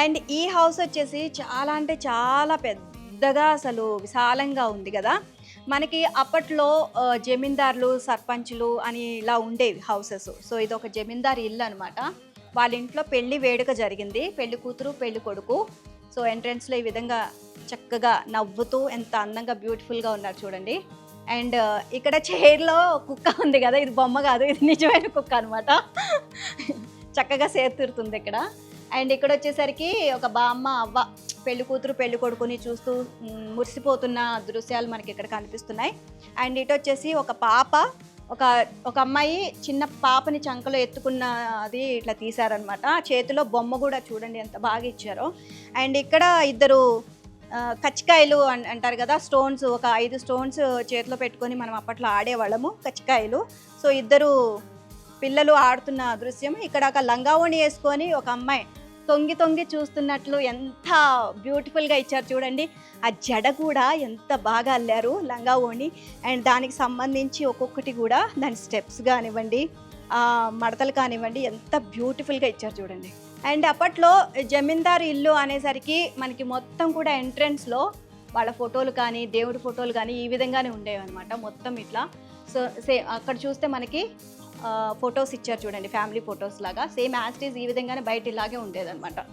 And ఈ house వచ్చేసి చాలా అంటే చాలా పెద్దగా అసలు విశాలంగా ఉంది కదా. మనకి అప్పట్లో జమీందార్లు జమీందారులు సర్పంచులు అని ఇలా ఉండేవి హౌసెస్. సో ఇది ఒక జమీందారు ఇల్లు అనమాట వాళ్ళ ఇంట్లో పెళ్ళి వేడుక జరిగింది. పెళ్ళి కూతురు పెళ్ళి కొడుకు. సో ఎంట్రన్స్లో ఈ విధంగా చక్కగా నవ్వుతూ ఎంత అందంగా బ్యూటిఫుల్గా ఉన్నారు చూడండి. అండ్ ఇక్కడ చైర్లో కుక్క ఉంది కదా. ఇది బొమ్మ కాదు ఇది నిజమైన కుక్క అనమాట చక్కగా సేతురుతుంది ఇక్కడ. అండ్ ఇక్కడ వచ్చేసరికి ఒక బామ్మ అవ్వ పెళ్ళి కూతురు పెళ్ళి కొడుకుని చూస్తూ మురిసిపోతున్న దృశ్యాలు మనకి ఇక్కడ కనిపిస్తున్నాయి. అండ్ ఇటు వచ్చేసి ఒక పాప ఒక ఒక అమ్మాయి చిన్న పాపని చంకలో ఎత్తుకున్న అది ఇట్లా తీశారనమాట చేతిలో బొమ్మ కూడా చూడండి ఎంత బాగా ఇచ్చారో. అండ్ ఇక్కడ ఇద్దరు కచ్చికాయలు అన్- అంటారు కదా స్టోన్స్ ఒక ఐదు స్టోన్స్ చేతిలో పెట్టుకొని మనం అప్పట్లో ఆడేవాళ్ళము కచ్చికాయలు. సో ఇద్దరు పిల్లలు ఆడుతున్న దృశ్యం. ఇక్కడ ఒక లంగావోణి వేసుకొని ఒక అమ్మాయి తొంగి తొంగి చూస్తున్నట్లు ఎంత బ్యూటిఫుల్గా ఇచ్చారు చూడండి. ఆ జడ కూడా ఎంత బాగా అల్లారు లంగా ఓణి అండ్ దానికి సంబంధించి ఒక్కొక్కటి కూడా దాని స్టెప్స్ కానివ్వండి మడతలు కానివ్వండి ఎంత బ్యూటిఫుల్గా ఇచ్చారు చూడండి. అండ్ అప్పట్లో జమీందారు ఇల్లు అనేసరికి మనకి మొత్తం కూడా ఎంట్రన్స్లో వాళ్ళ ఫోటోలు కానీ దేవుడి ఫోటోలు కానీ ఈ విధంగానే ఉండేవి అనమాట మొత్తం ఇట్లా. సో సే అక్కడ చూస్తే మనకి ఫొటోస్ ఇచ్చారు చూడండి ఫ్యామిలీ ఫొటోస్ లాగా. సేమ్ యాజ్ ఈ విధంగానే బయట ఇలాగే ఉండేదన్నమాట.